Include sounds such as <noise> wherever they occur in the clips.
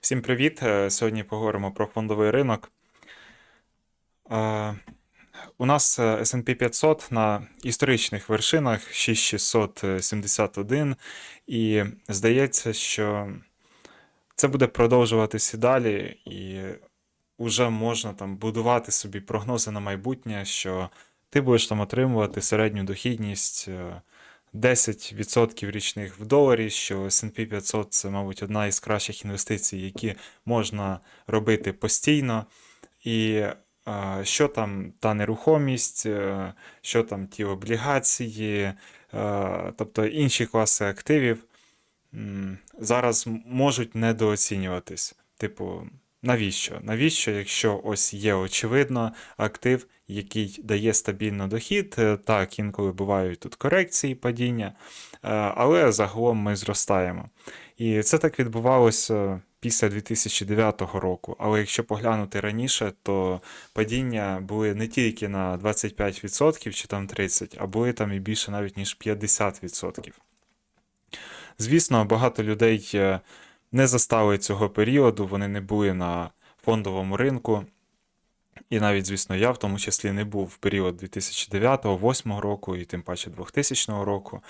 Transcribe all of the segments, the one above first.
Всім привіт! Е, Сьогодні поговоримо про фондовий ринок. Е, У нас е, S&P 500 на історичних вершинах 6671, і здається, що це буде продовжуватися далі, і вже можна там будувати собі прогнози на майбутнє, що ти будеш там отримувати середню дохідність 10% річних в доларі, що S&P 500 це, мабуть, одна із кращих інвестицій, які можна робити постійно. І що там та нерухомість, е, що там ті облігації, е, тобто інші класи активів зараз можуть недооцінюватись. Типу, навіщо? Навіщо, якщо ось є очевидно актив, який дає стабільно дохід, е, так, інколи бувають тут корекції, падіння, е, але загалом ми зростаємо. І це так відбувалося після 2009 року. Але якщо поглянути раніше, то падіння були не тільки на 25% чи там 30%, а були там і більше навіть ніж 50%. Звісно, багато людей е, не застали цього періоду, вони не були на фондовому ринку. І навіть, звісно, я в тому числі не був в період 2009-2008 року і тим паче 2000 року.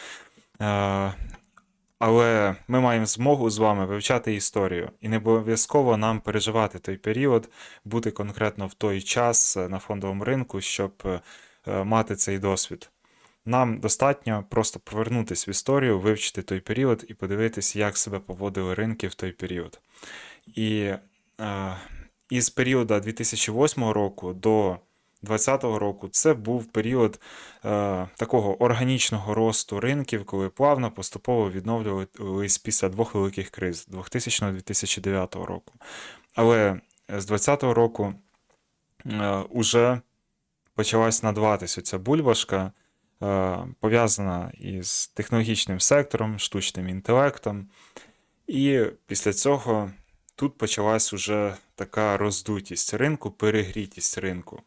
Е, Але ми маємо змогу з вами вивчати історію. І не обов'язково нам переживати той період, бути конкретно в той час е, на фондовому ринку, щоб е, мати цей досвід. Нам достатньо просто повернутися в історію, вивчити той період і подивитись, як себе поводили ринки в той період. І із періоду 2008 року до 2020 року це був період е, такого органічного росту ринків, коли плавно поступово відновлювались після двох великих криз 2000-2009 року. Але з 2020 року е, уже почалась надаватися ця бульбашка, е, пов'язана із технологічним сектором, штучним інтелектом. І після цього тут почалась уже така роздутість ринку, перегрітість ринку.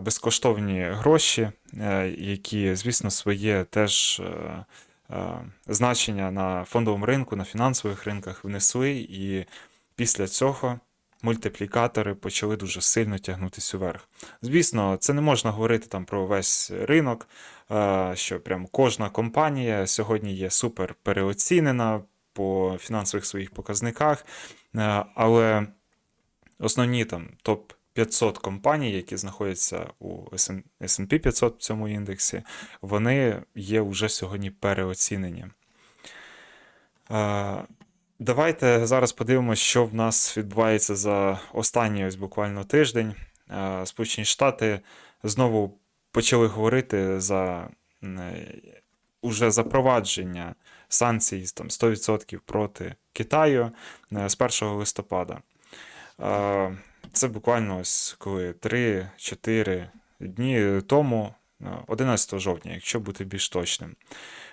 Безкоштовні гроші, е, які, звісно, своє теж е, е, значення на фондовому ринку, на фінансових ринках внесли, і після цього мультиплікатори почали дуже сильно тягнутися вверх. Звісно, це не можна говорити там про весь ринок, що прям кожна компанія сьогодні є супер переоцінена по фінансових своїх показниках, е, але основні там топ 500 компаній, які знаходяться у S&P 500 в цьому індексі, вони є вже сьогодні переоцінені. Е, Давайте зараз подивимося, що в нас відбувається за останній ось буквально тиждень. Е, Сполучені Штати знову почали говорити за уже запровадження санкцій там, 100% проти Китаю е, з 1 листопада. Е, Це буквально ось коли 3-4 дні тому, е, 11 жовтня, якщо бути більш точним.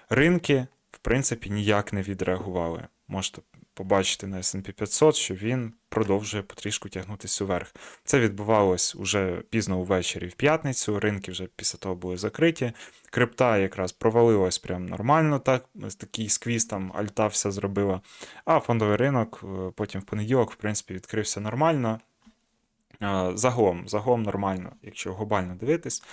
Ринки, в принципі, ніяк не відреагували. Можете побачити на S&P 500, що він продовжує потрішку тягнутися вверх. Це відбувалось уже пізно увечері в п'ятницю. Ринки вже після того були закриті. Крипта якраз провалилась прям нормально, так, такий сквіз там альта все зробила. А фондовий ринок е, потім в понеділок, в принципі, відкрився нормально. Е, Загалом, загалом нормально, якщо глобально дивитись.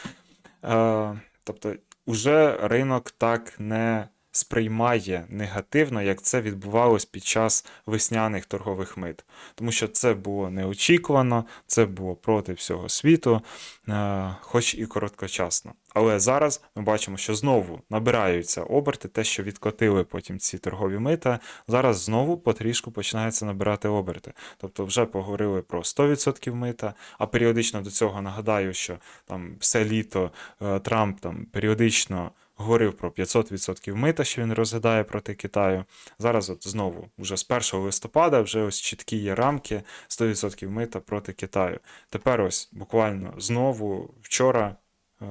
Е, Тобто, уже ринок так не сприймає негативно, як це відбувалось під час весняних торгових мит. Тому що це було неочікувано, це було проти всього світу, е, хоч і короткочасно. Але зараз ми бачимо, що знову набираються оберти, те, що відкотили потім ці торгові мита, зараз знову потрішку починається набирати оберти. Тобто вже поговорили про 100% мита, а періодично до цього нагадаю, що там все літо е, Трамп там періодично говорив про 500% мита, що він розглядає проти Китаю. Зараз от знову, вже з 1 листопада, вже ось чіткі є рамки 100% мита проти Китаю. Тепер ось буквально знову вчора. е,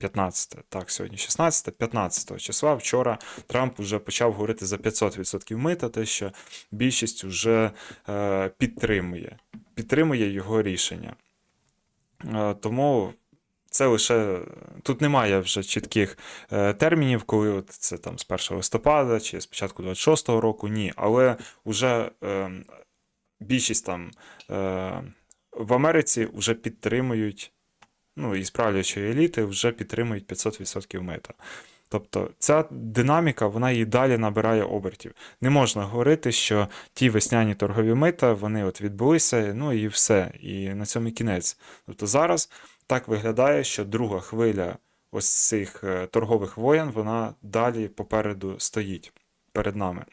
15, так, сьогодні 16, 15 числа. Вчора Трамп вже почав говорити за 500% мита, те, що більшість вже е, підтримує, підтримує його рішення. Е, тому Це лише тут немає вже чітких е, термінів, коли от це там з 1 листопада чи з початку 26-го року, ні. Але вже е, більшість там е, в Америці вже підтримують, ну і справлячої еліти вже підтримують 500% мита. Тобто ця динаміка вона і далі набирає обертів. Не можна говорити, що ті весняні торгові мита вони от відбулися, ну і все, і на цьому кінець. Тобто зараз так виглядає, що друга хвиля ось цих е, торгових воєн, вона далі попереду стоїть перед нами. Е,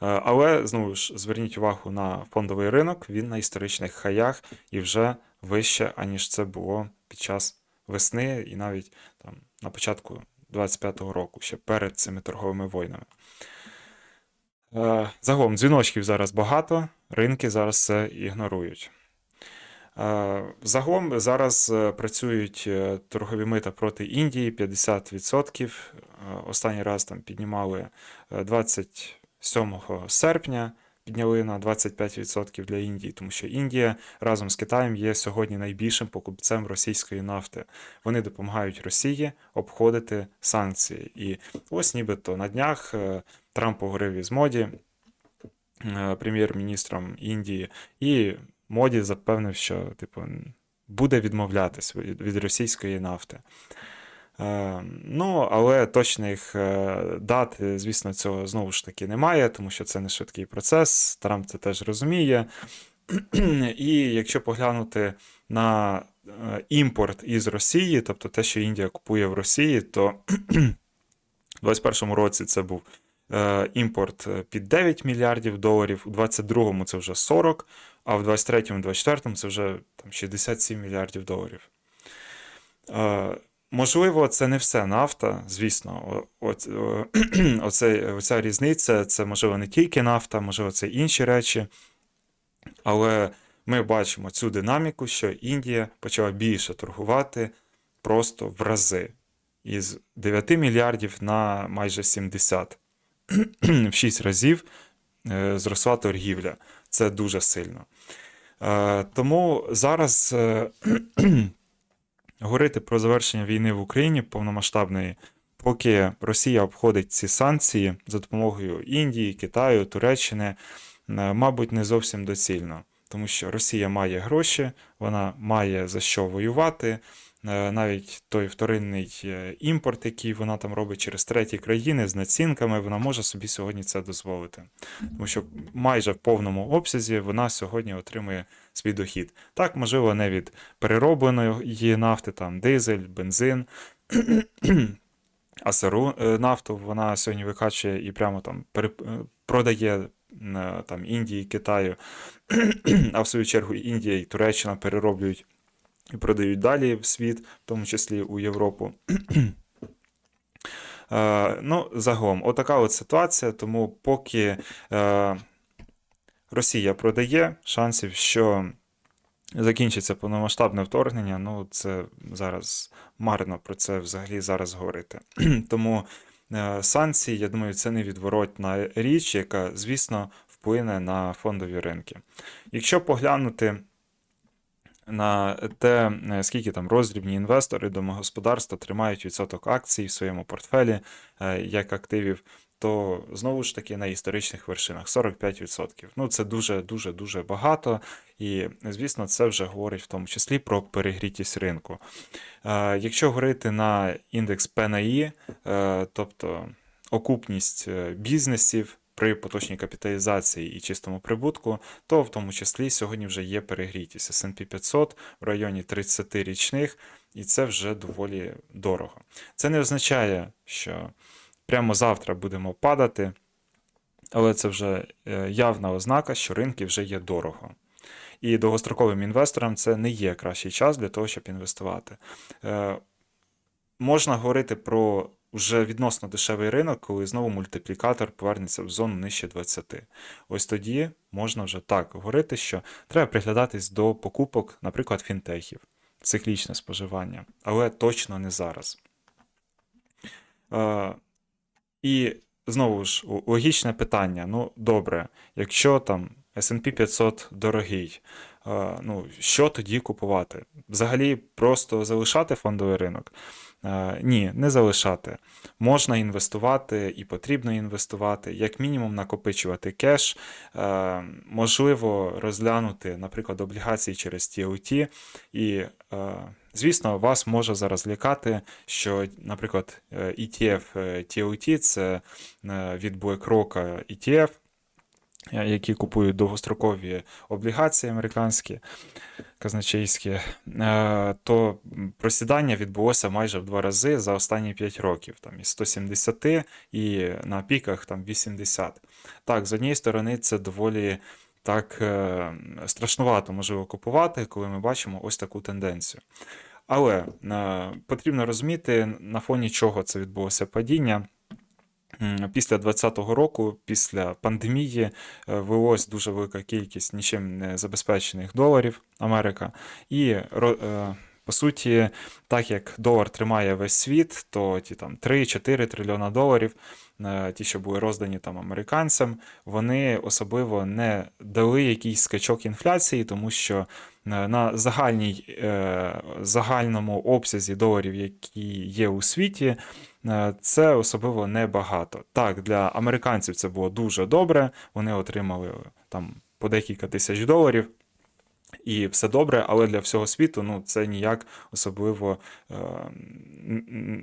Але знову ж зверніть увагу на фондовий ринок, він на історичних хаях і вже вище, аніж це було під час весни і навіть там на початку 25-го року, ще перед цими торговими войнами. Е, Загалом дзвіночків зараз багато, ринки зараз це ігнорують. Е, Загалом зараз е, працюють е, торгові мита проти Індії 50%. Е, Останній раз там піднімали е, 27 серпня, підняли на 25% для Індії, тому що Індія разом з Китаєм є сьогодні найбільшим покупцем російської нафти. Вони допомагають Росії обходити санкції. І ось нібито на днях Трамп поговорив із Моді, прем'єр-міністром Індії, і Моді запевнив, що типу, буде відмовлятись від, російської нафти. Е, ну, але точних е, дат, е, звісно, цього знову ж таки немає, тому що це не швидкий процес. Трамп це теж розуміє. І якщо поглянути на е, імпорт із Росії, тобто те, що Індія купує в Росії, то <clears throat> у 2021 році це був імпорт е, під 9 мільярдів доларів, у 2022 це вже 40, а в 2023-2024 це вже там, 67 мільярдів доларів. Е, Можливо, це не все нафта, звісно. <clears throat> Оця різниця це можливо не тільки нафта, можливо, це інші речі. Але ми бачимо цю динаміку, що Індія почала більше торгувати просто в рази. Із 9 мільярдів на майже 70. <clears throat> В 6 разів е, зросла торгівля. Це дуже сильно. Е, Тому зараз е, <clears throat> говорити про завершення війни в Україні повномасштабної, поки Росія обходить ці санкції за допомогою Індії, Китаю, Туреччини, мабуть, не зовсім доцільно. Тому що Росія має гроші, вона має за що воювати. Е, Навіть той вторинний е, імпорт, який вона там робить через треті країни з націнками, вона може собі сьогодні це дозволити. Тому що майже в повному обсязі вона сьогодні отримує свій дохід. Так, можливо, не від переробленої нафти, там дизель, бензин. <clears throat> А сиру е, нафту вона сьогодні викачує і прямо там продає там Індії, Китаю, <clears throat> а в свою чергу Індія і Туреччина перероблюють і продають далі в світ, в тому числі у Європу. <clears throat> Е, Ну, загалом, отака от ситуація. Тому поки е, Росія продає, шансів, що закінчиться повномасштабне вторгнення, ну це зараз марно про це взагалі зараз говорити. <clears throat> Тому е, санкції, я думаю, це невідворотна річ, яка, звісно, вплине на фондові ринки. Якщо поглянути на те, е, скільки там роздрібні інвестори домогосподарства тримають відсоток акцій в своєму портфелі е, як активів, то знову ж таки на історичних вершинах 45%. Ну це дуже дуже дуже багато, і звісно, це вже говорить в тому числі про перегрітість ринку. Е, Якщо говорити на індекс е, тобто окупність бізнесів. При поточній капіталізації і чистому прибутку, то в тому числі сьогодні вже є перегрітість S&P 500 в районі 30 річних, і це вже доволі дорого. Це не означає, що прямо завтра будемо падати, але це вже е, явна ознака, що ринки вже є дорого. І довгостроковим інвесторам це не є кращий час для того, щоб інвестувати. Е, Можна говорити про вже відносно дешевий ринок, коли знову мультиплікатор повернеться в зону нижче 20. Ось тоді можна вже так говорити, що треба приглядатись до покупок, наприклад, фінтехів, циклічне споживання, але точно не зараз. Е, і знову ж логічне питання: ну добре, якщо там S&P 500 дорогий, Е, Ну, що тоді купувати? Взагалі, просто залишати фондовий ринок? Е, Ні, не залишати. Можна інвестувати і потрібно інвестувати, як мінімум накопичувати кеш, Е, можливо розглянути, наприклад, облігації через TOT. І, е, звісно, вас може зараз лякати, що, наприклад, ETF TOT це від BlackRock ETF, які купують довгострокові облігації американські, казначейські, е, то просідання відбулося майже в два рази за останні 5 років, там із 170 і на піках там 80. Так, з однієї сторони, це доволі так е, страшнувато можливо купувати, коли ми бачимо ось таку тенденцію. Але е, потрібно розуміти, на фоні чого це відбулося падіння. Після 2020 року, після пандемії, е, вилось дуже велика кількість нічим не забезпечених доларів Америка. І е, по суті, так як долар тримає весь світ, то ті там 3-4 трильйона доларів, е, ті, що були роздані там американцям, вони особливо не дали якийсь скачок інфляції, тому що на загальній, загальному обсязі доларів, які є у світі, це особливо небагато. Так, для американців це було дуже добре. Вони отримали там по декілька тисяч доларів. І все добре, але для всього світу ну, це ніяк особливо е,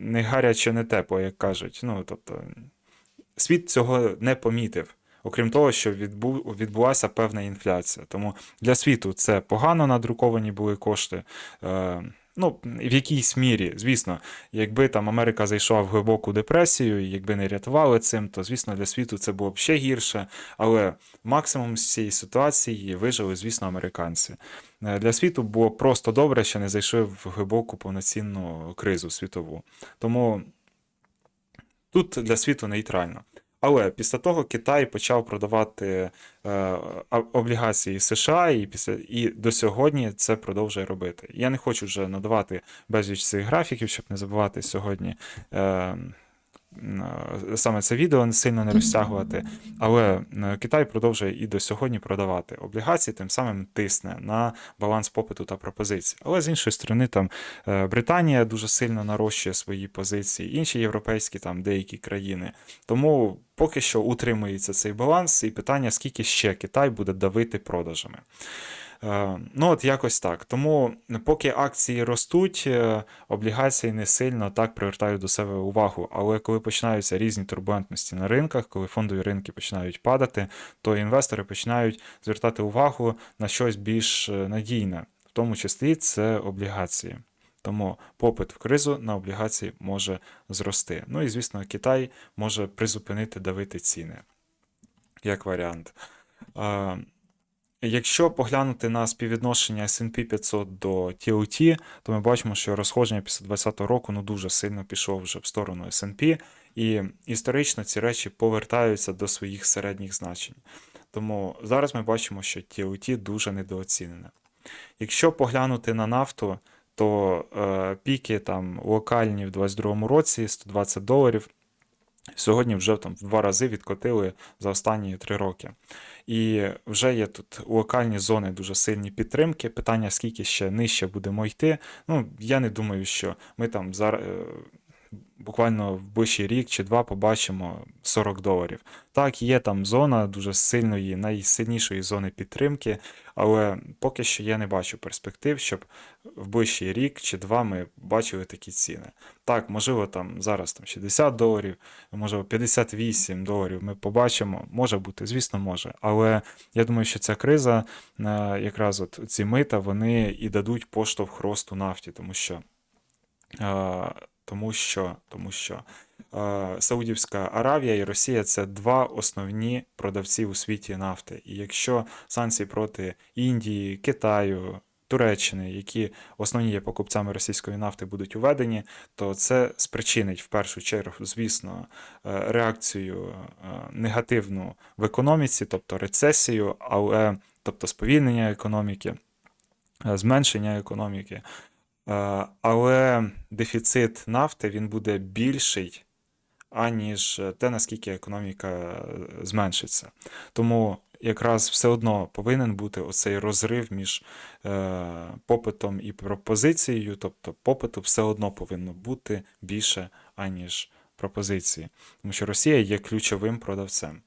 не гаряче, не тепло, як кажуть. Ну, тобто, світ цього не помітив. Окрім того, що відбу, відбулася певна інфляція. Тому для світу це погано надруковані були кошти. Е, ну, в якійсь мірі, звісно, якби там Америка зайшла в глибоку депресію, якби не рятували цим, то звісно для світу це було б ще гірше. Але максимум з цієї ситуації вижили, звісно, американці. Е, Для світу було просто добре, що не зайшли в глибоку повноцінну кризу світову. Тому тут для світу нейтрально. Але після того Китай почав продавати е, облігації США, і після і до сьогодні це продовжує робити. Я не хочу вже надавати безліч цих графіків, щоб не забувати сьогодні. Е, Саме це відео сильно не розтягувати, але е, Китай продовжує і до сьогодні продавати облігації, тим самим тисне на баланс попиту та пропозицій. Але з іншої сторони, там е, Британія дуже сильно нарощує свої позиції, інші європейські там деякі країни. Тому поки що утримується цей баланс, і питання, скільки ще Китай буде давити продажами. Е, Ну, от якось так. Тому поки акції ростуть, е, облігації не сильно так привертають до себе увагу. Але коли починаються різні турбулентності на ринках, коли фондові ринки починають падати, то інвестори починають звертати увагу на щось більш е, надійне, в тому числі це облігації. Тому попит в кризу на облігації може зрости. Ну і звісно, Китай може призупинити давити ціни як варіант. Якщо поглянути на співвідношення S&P 500 до TOT, то ми бачимо, що розходження після 2020 року ну, дуже сильно пішло вже в сторону S&P, і історично ці речі повертаються до своїх середніх значень. Тому зараз ми бачимо, що TOT дуже недооцінене. Якщо поглянути на нафту, то е, піки там локальні в 2022 році 120 доларів. Сьогодні вже там в два рази відкотили за останні три роки. І вже є тут локальні зони дуже сильні підтримки. Питання, скільки ще нижче будемо йти. Ну, я не думаю, що ми там зараз буквально в ближчий рік чи два побачимо 40 доларів. Так, є там зона дуже сильної, найсильнішої зони підтримки, але поки що я не бачу перспектив, щоб в ближчий рік чи два ми бачили такі ціни. Так, можливо, там зараз там 60 доларів, можливо, 58 доларів ми побачимо. Може бути, звісно, може. Але я думаю, що ця криза, е, якраз от ці мита, вони і дадуть поштовх росту нафті, тому що. Тому що, тому що е, Саудівська Аравія і Росія це два основні продавці у світі нафти. І якщо санкції проти Індії, Китаю, Туреччини, які основні є покупцями російської нафти, будуть уведені, то це спричинить в першу чергу, звісно, е, реакцію е, негативну в економіці, тобто рецесію, але тобто сповільнення економіки, е, зменшення економіки. Е, Але дефіцит нафти він буде більший, аніж те, наскільки економіка е, зменшиться. Тому якраз все одно повинен бути оцей розрив між е, попитом і пропозицією, тобто попиту все одно повинно бути більше, аніж пропозиції. Тому що Росія є ключовим продавцем.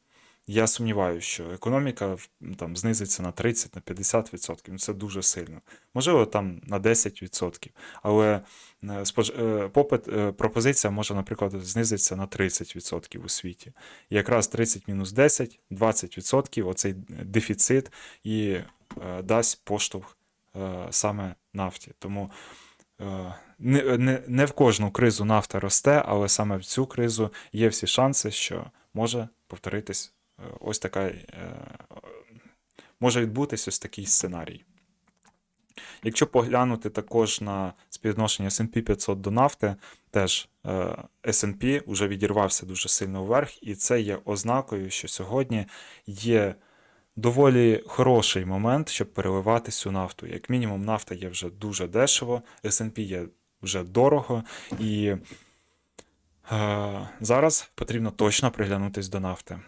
Я сумніваюся, що економіка там знизиться на 30, на 50%. Ну, це дуже сильно. Можливо, там на 10%. Але е, спож- е, попит, е, пропозиція може, наприклад, знизитися на 30% у світі. І якраз 30 мінус 10, 20% оцей дефіцит і дасть поштовх саме нафті. Тому не, не, не в кожну кризу нафта росте, але саме в цю кризу є всі шанси, що може повторитись ось така, е, може відбутись ось такий сценарій. Якщо поглянути також на співвідношення S&P 500 до нафти, теж е, S&P вже відірвався дуже сильно вверх, і це є ознакою, що сьогодні є доволі хороший момент, щоб переливати цю нафту. Як мінімум, нафта є вже дуже дешево, S&P є вже дорого, і е, зараз потрібно точно приглянутись до нафти.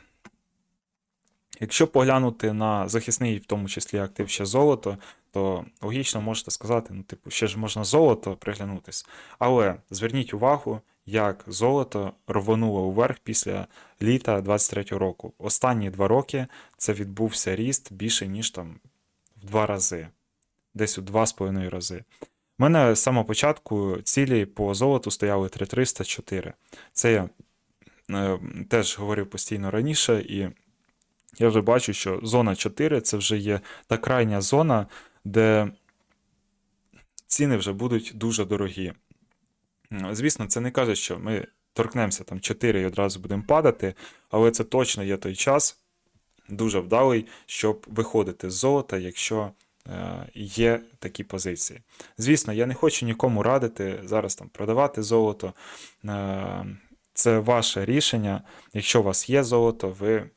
Якщо поглянути на захисний, в тому числі актив ще золото, то логічно можете сказати, ну, типу, ще ж можна золото приглянутись. Але зверніть увагу, як золото рвонуло вверх після літа 23 року. Останні два роки це відбувся ріст більше, ніж там в два рази, десь у два з половиною рази. У мене з самого початку цілі по золоту стояли 3304. Це я е, теж говорив постійно раніше, і я вже бачу, що зона 4 це вже є та крайня зона, де ціни вже будуть дуже дорогі. Звісно, це не каже, що ми торкнемося там 4 і одразу будемо падати, але це точно є той час, дуже вдалий, щоб виходити з золота, якщо е, є такі позиції. Звісно, я не хочу нікому радити зараз там продавати золото. Е, Це ваше рішення. Якщо у вас є золото, ви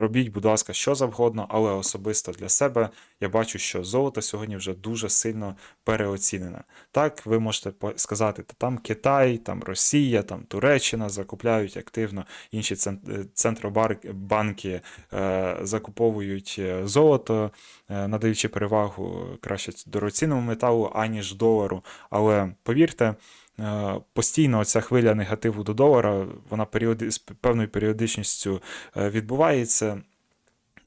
робіть, будь ласка, що завгодно, але особисто для себе я бачу, що золото сьогодні вже дуже сильно переоцінене. Так, ви можете сказати, та там Китай, там Росія, там Туреччина закупляють активно, інші е, центробанки е, закуповують е, золото, е, надаючи перевагу краще дорогоцінному металу, аніж долару. Але повірте, е, постійно ця хвиля негативу до долара, вона періоди, з певною періодичністю е, відбувається.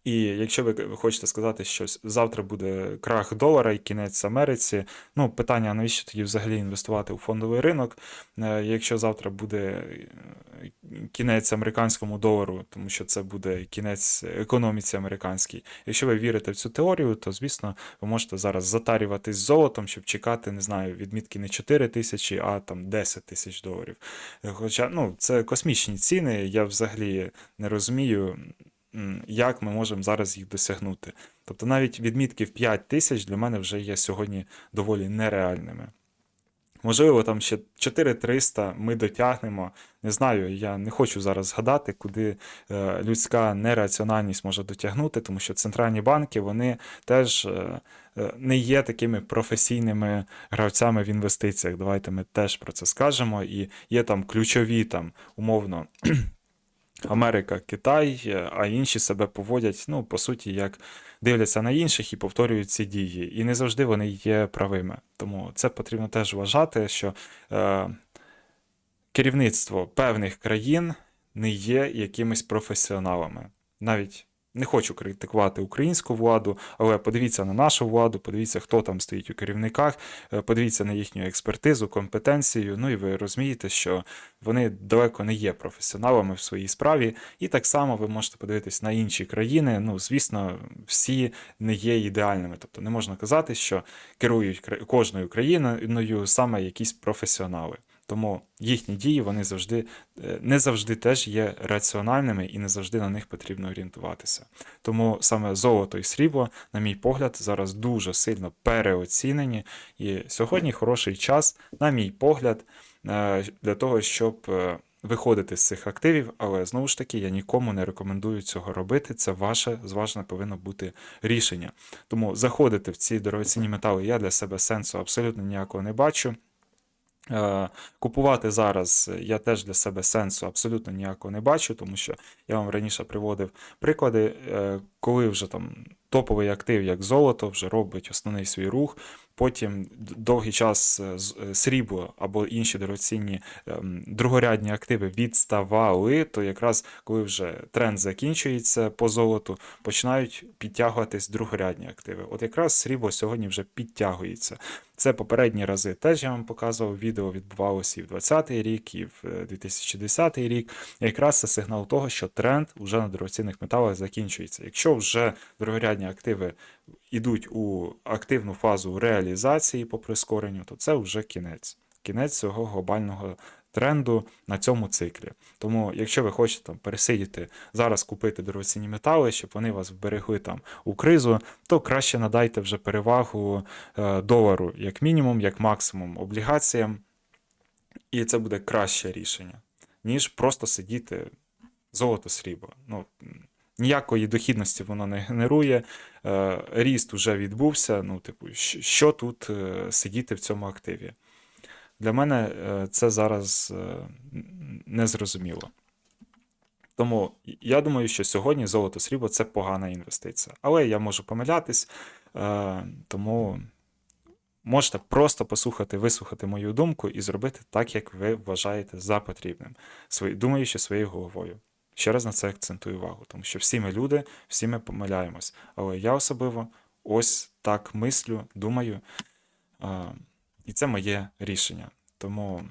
І якщо ви хочете сказати, що завтра буде крах долара і кінець Америці, ну питання, навіщо тоді взагалі інвестувати у фондовий ринок, е, якщо завтра буде е, кінець американському долару, тому що це буде кінець економіці американській. Якщо ви вірите в цю теорію, то звісно ви можете зараз затарюватись золотом, щоб чекати, не знаю, відмітки не 4 тисячі, а там 10 тисяч доларів. Хоча ну, це космічні ціни, я взагалі не розумію, як ми можемо зараз їх досягнути. Тобто навіть відмітки в 5 тисяч для мене вже є сьогодні доволі нереальними. Можливо, там ще 4300 ми дотягнемо. Не знаю, я не хочу зараз згадати, куди е, людська нераціональність може дотягнути, тому що центральні банки вони теж е, е, не є такими професійними гравцями в інвестиціях. Давайте ми теж про це скажемо. І є там ключові, там, умовно, Америка, Китай, а інші себе поводять, ну, по суті, як дивляться на інших і повторюють ці дії. І не завжди вони є правими. Тому це потрібно теж вважати, що е, керівництво певних країн не є якимись професіоналами. Навіть не хочу критикувати українську владу, але подивіться на нашу владу, подивіться, хто там стоїть у керівниках, е, подивіться на їхню експертизу, компетенцію. Ну і ви розумієте, що вони далеко не є професіоналами в своїй справі. І так само ви можете подивитись на інші країни. Ну, звісно, всі не є ідеальними. Тобто не можна казати, що керують кожною країною саме якісь професіонали. Тому їхні дії вони завжди е, не завжди теж є раціональними і не завжди на них потрібно орієнтуватися. Тому саме золото і срібло, на мій погляд, зараз дуже сильно переоцінені. І сьогодні хороший час, на мій погляд, е, для того, щоб е, виходити з цих активів, але знову ж таки я нікому не рекомендую цього робити. Це ваше зважене повинно бути рішення. Тому заходити в ці дорогоцінні метали я для себе сенсу абсолютно ніякого не бачу. Е, Купувати зараз я теж для себе сенсу абсолютно ніякого не бачу, тому що я вам раніше приводив приклади, е, коли вже там топовий актив, як золото, вже робить основний свій рух. Потім довгий час е, срібло або інші дорогоцінні ем, другорядні активи відставали, то якраз коли вже тренд закінчується по золоту, починають підтягуватись другорядні активи. От якраз срібло сьогодні вже підтягується. Це попередні рази теж я вам показував. Відео відбувалося і в 2020 рік, і в е, 2010 рік. І якраз це сигнал того, що тренд уже на дорогоцінних металах закінчується. Якщо вже дорогорядні активи йдуть у активну фазу реалізації по прискоренню, то це вже кінець. Кінець цього глобального тренду на цьому циклі. Тому, якщо ви хочете там пересидіти зараз купити дорогоцінні метали, щоб вони вас вберегли там у кризу, то краще надайте вже перевагу е, долару, як мінімум, як максимум облігаціям, і це буде краще рішення, ніж просто сидіти золото срібло. Ну, ніякої дохідності воно не генерує. Е, ріст уже відбувся. Ну, типу, що тут е, сидіти в цьому активі? Для мене е, це зараз е, незрозуміло. Тому я думаю, що сьогодні золото срібло це погана інвестиція. Але я можу помилятись, е, тому можете просто послухати, вислухати мою думку і зробити так, як ви вважаєте за потрібним, думаючи своєю головою. Ще раз на це акцентую увагу, тому що всі ми люди, всі ми помиляємось. Але я особливо ось так мислю, думаю, і це моє рішення. Тому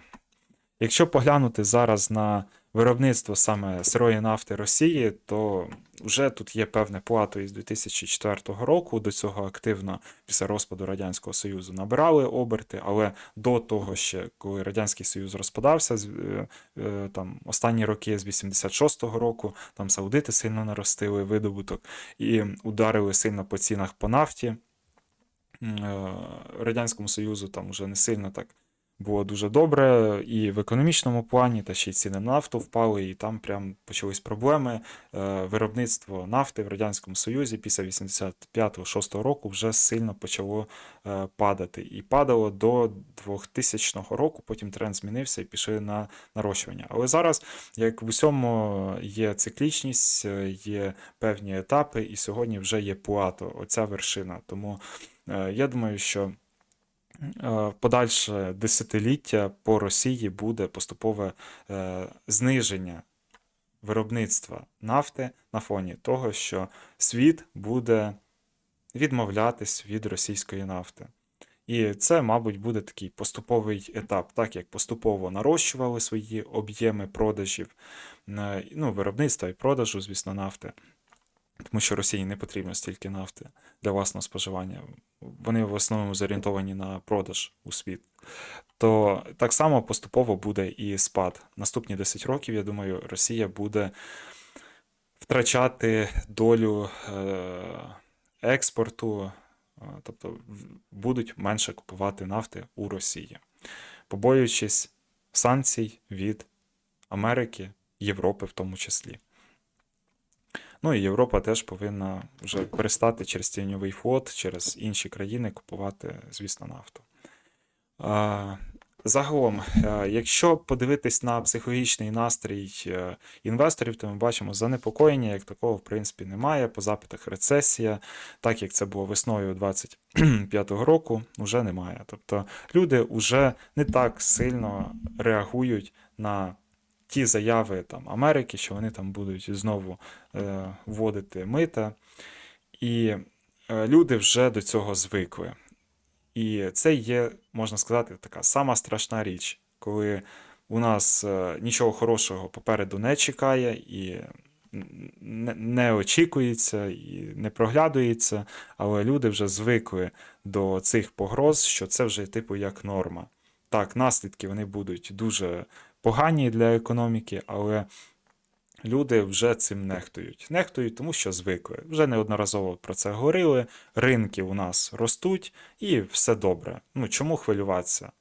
Якщо поглянути зараз на виробництво саме сирої нафти Росії, то вже тут є певне плато із 2004 року. До цього активно після розпаду Радянського Союзу набирали оберти, але до того ще, коли Радянський Союз розпадався, е, е, там останні роки з 86-го року, там саудити сильно наростили видобуток і ударили сильно по цінах по нафті. Е, Радянському Союзу там вже не сильно так було дуже добре і в економічному плані, та ще й ціни на нафту впали, і там прям почались проблеми. Е, Виробництво нафти в Радянському Союзі після 85-6 року вже сильно почало е, падати. І падало до 2000 року, потім тренд змінився і пішли на нарощування. Але зараз, як в усьому, є циклічність, є певні етапи, і сьогодні вже є плато, оця вершина. Тому я думаю, що е, подальше десятиліття по Росії буде поступове е, зниження виробництва нафти на фоні того, що світ буде відмовлятись від російської нафти. І це, мабуть, буде такий поступовий етап, так як поступово нарощували свої об'єми продажів, е, ну, виробництва і продажу, звісно, нафти. Тому що Росії не потрібно стільки нафти для власного споживання. Вони в основному зорієнтовані на продаж у світ. То так само поступово буде і спад. Наступні 10 років, я думаю, Росія буде втрачати долю е, експорту, е, тобто будуть менше купувати нафти у Росії, побоюючись санкцій від Америки, Європи в тому числі. Ну і Європа теж повинна вже перестати через тіньовий флот, через інші країни купувати, звісно, нафту. Загалом, е, якщо подивитись на психологічний настрій е, інвесторів, то ми бачимо занепокоєння, як такого, в принципі, немає. По запитах рецесія, так як це було весною 25-го року, вже немає. Тобто люди вже не так сильно реагують на ті заяви там, Америки, що вони там будуть знову е, вводити мита. І е, люди вже до цього звикли. І це є, можна сказати, така сама страшна річ, коли у нас е, нічого хорошого попереду не чекає і не, не очікується і не проглядується, але люди вже звикли до цих погроз, що це вже типу як норма. Так, наслідки вони будуть дуже погані для економіки, але люди вже цим нехтують. Нехтують, тому що звикли. Вже неодноразово про це говорили. Ринки у нас ростуть і все добре. Ну чому хвилюватися?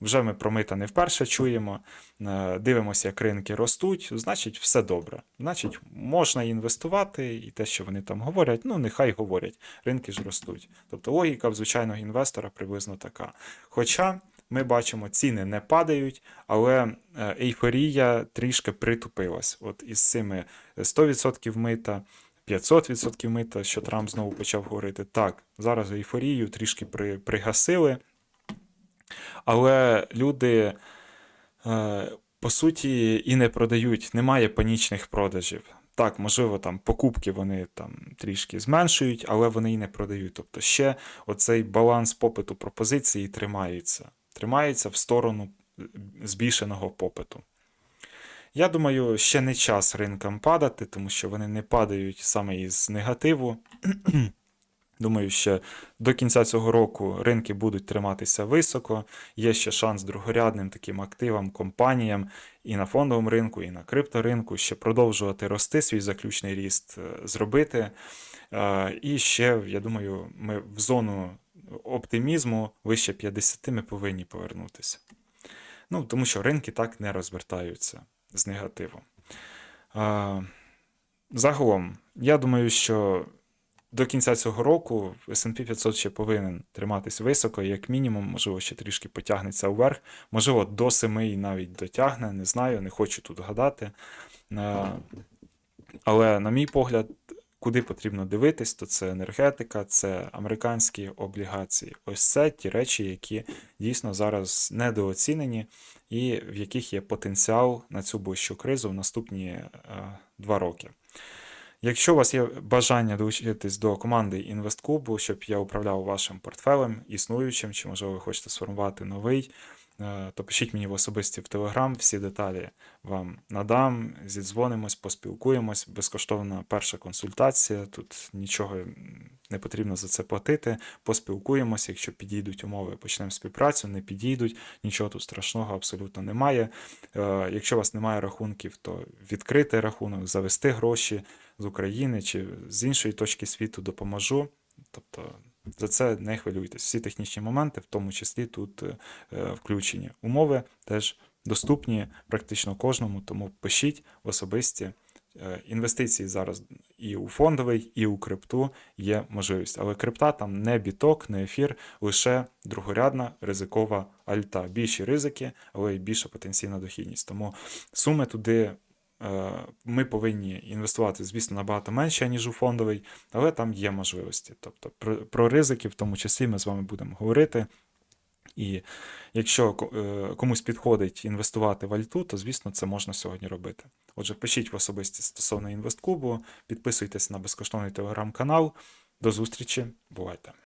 Вже ми про мита не вперше чуємо, е, дивимося, як ринки ростуть, значить, все добре. Значить, можна інвестувати, і те, що вони там говорять, ну нехай говорять, ринки ж ростуть. Тобто логіка в звичайного інвестора приблизно така. Хоча ми бачимо, ціни не падають, але е, ейфорія трішки притупилась. От із цими 100% мита, 500% мита, що Трамп знову почав говорити. Так, зараз ейфорію трішки при, пригасили, але люди, е, по суті, і не продають, немає панічних продажів. Так, можливо, там покупки вони там трішки зменшують, але вони і не продають. Тобто ще оцей баланс попиту пропозиції тримається. Тримається в сторону е, збільшеного попиту. Я думаю, ще не час ринкам падати, тому що вони не падають саме із негативу. <clears throat> Думаю, що до кінця цього року ринки будуть триматися високо. Є ще шанс другорядним таким активам, компаніям і на фондовому ринку, і на крипторинку ще продовжувати рости, свій заключний ріст е, зробити. Е, І ще, я думаю, ми в зону оптимізму вище 50 ми повинні повернутися. Ну, тому що ринки так не розвертаються з негативом. Е, Загалом, я думаю, що до кінця цього року S&P 500 ще повинен триматись високо, як мінімум, можливо, ще трішки потягнеться вверх, можливо, до 7 і навіть дотягне, не знаю, не хочу тут гадати. Е, Але, на мій погляд, куди потрібно дивитись, то це енергетика, це американські облігації. Ось це ті речі, які дійсно зараз недооцінені і в яких є потенціал на цю ближчу кризу в наступні е, два роки. Якщо у вас є бажання долучитись до команди інвестклубу, щоб я управляв вашим портфелем, існуючим, чи можливо ви хочете сформувати новий, то пишіть мені в особисті в Телеграм, всі деталі вам надам, зідзвонимось, поспілкуємось. Безкоштовна перша консультація. Тут нічого не потрібно за це платити. Поспілкуємося, якщо підійдуть умови, почнемо співпрацю, не підійдуть, нічого тут страшного абсолютно немає. Е, Якщо у вас немає рахунків, то відкрити рахунок, завести гроші з України чи з іншої точки світу допоможу. Тобто за це не хвилюйтесь. Всі технічні моменти, в тому числі тут е, включені. Умови теж доступні практично кожному, тому пишіть в особисті. Е, Інвестиції зараз і у фондовий, і у крипту є можливість. Але крипта там не біток, не ефір, лише другорядна ризикова альта. Більші ризики, але й більша потенційна дохідність. Тому суми туди ми повинні інвестувати, звісно, набагато менше, ніж у фондовий, але там є можливості. Тобто про, про ризики, в тому числі, ми з вами будемо говорити. І якщо е, комусь підходить інвестувати в альту, то звісно це можна сьогодні робити. Отже, пишіть в особисті стосовно інвесткубу, підписуйтесь на безкоштовний телеграм-канал. До зустрічі, бувайте!